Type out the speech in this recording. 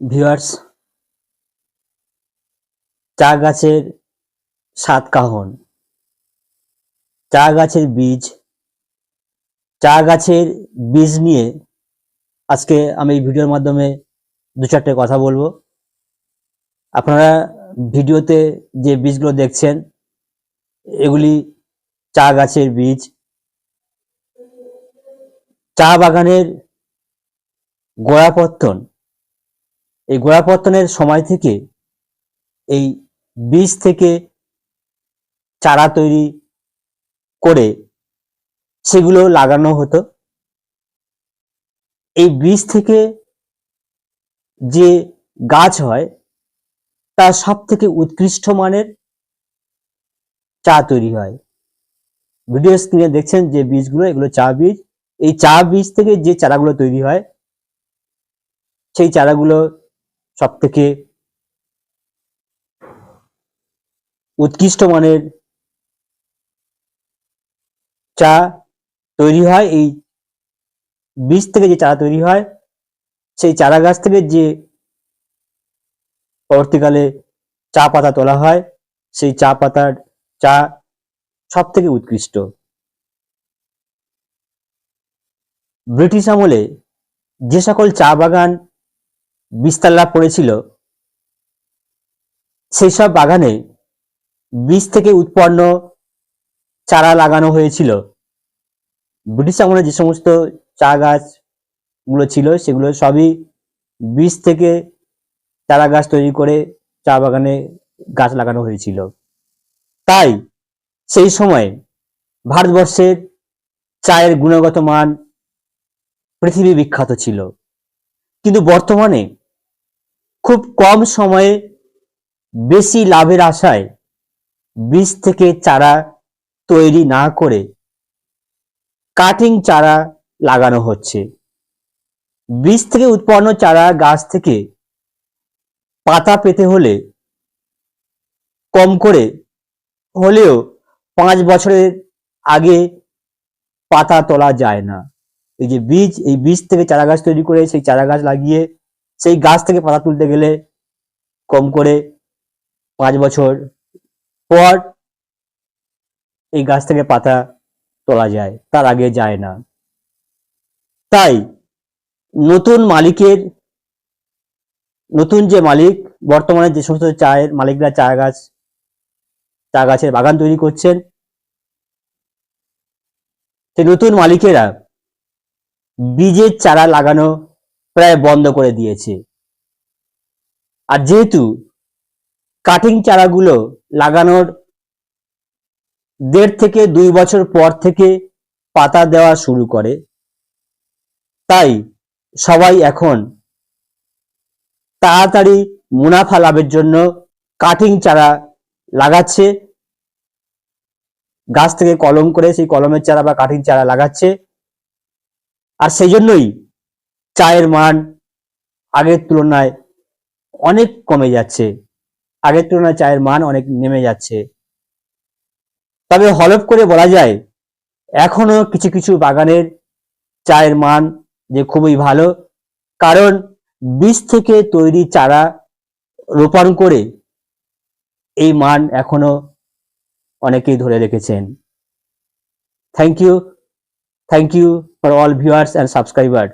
Viewers, চা গাছের সাত কাহন? চা গাছের বীজ, চা গাছের বীজ নিয়ে আজকে আমি এই ভিডিওর মাধ্যমে দু চারটে কথা বলব। আপনারা ভিডিওতে যে বীজগুলো দেখছেন, এগুলি চা গাছের বীজ। চা বাগানের গোড়াপত্তন এই গোড়াপত্তনের সময় থেকে এই বীজ থেকে চারা তৈরি করে সেগুলো লাগানো হতো। এই বীজ থেকে যে গাছ হয়, তা সব থেকে উৎকৃষ্ট মানের চা তৈরি হয়। ভিডিও স্ক্রিনে দেখছেন যে বীজগুলো, এগুলো চা বীজ। এই চা বীজ থেকে যে চারাগুলো তৈরি হয়, সেই চারাগুলো সব থেকে উৎকৃষ্ট মানের চা তৈরি হয়, এই বীজ থেকে যে চারা তৈরি হয়, সেই চারা গাছ থেকে যে পরবর্তীকালে চা পাতা তোলা হয়, সেই চা পাতার চা সব থেকে উৎকৃষ্ট। ব্রিটিশ আমলে যে সকল চা বাগান বিস্তার লাভ করেছিল সেই সব বাগানে বীজ থেকে উৎপন্ন চারা লাগানো হয়েছিল। ব্রিটিশ আমলে যে সমস্ত চা গাছগুলো ছিল, সেগুলো সবই বীজ থেকে চারা গাছ তৈরি করে চা বাগানে গাছ লাগানো হয়েছিল। তাই সেই সময় ভারতবর্ষের চায়ের গুণগত মান পৃথিবী বিখ্যাত ছিল। বর্তমানে খুব কম সময়ে বেশি লাভের আশায় বীজ থেকে চারা তৈরি না করে কাটিং চারা লাগানো হচ্ছে। বীজ থেকে উৎপন্ন চারা গাছ থেকে পাতা পেতে হলে কম করে হলেও পাঁচ বছরের আগে পাতা তোলা যায় না। এই যে বীজ, এই বীজ থেকে চারা গাছ তৈরি করে সেই চারা গাছ লাগিয়ে সেই গাছ থেকে পাতা তুলতে গেলে কম করে পাঁচ বছর পর এই গাছ থেকে পাতা তোলা যায়, তার আগে যায় না। তাই নতুন মালিকের, নতুন যে মালিক, বর্তমানে যে সমস্ত চায়ের মালিকরা চা গাছ চা গাছের বাগান তৈরি করছেন, সেই নতুন মালিকেরা বীজের চারা লাগানো প্রায় বন্ধ করে দিয়েছে। আর যেহেতু কাটিং চারাগুলো লাগানোর দেড় থেকে দুই বছর পর থেকে পাতা দেওয়া শুরু করে, তাই সবাই এখন তাড়াতাড়ি মুনাফা লাভের জন্য কাটিং চারা লাগাচ্ছে। গাছ থেকে কলম করে সেই কলমের চারা বা কাটিং চারা লাগাচ্ছে। আর সেই জন্যই চায়ের মান আগের তুলনায় অনেক কমে যাচ্ছে। আগের তুলনায় চায়ের মান অনেক নেমে যাচ্ছে। তবে হলফ করে বলা যায়, এখনও কিছু কিছু বাগানের চায়ের মান যে খুবই ভালো, কারণ বীজ থেকে তৈরি চারা রোপণ করে এই মান এখনও অনেকেই ধরে রেখেছেন। Thank you thank you for all viewers and subscriber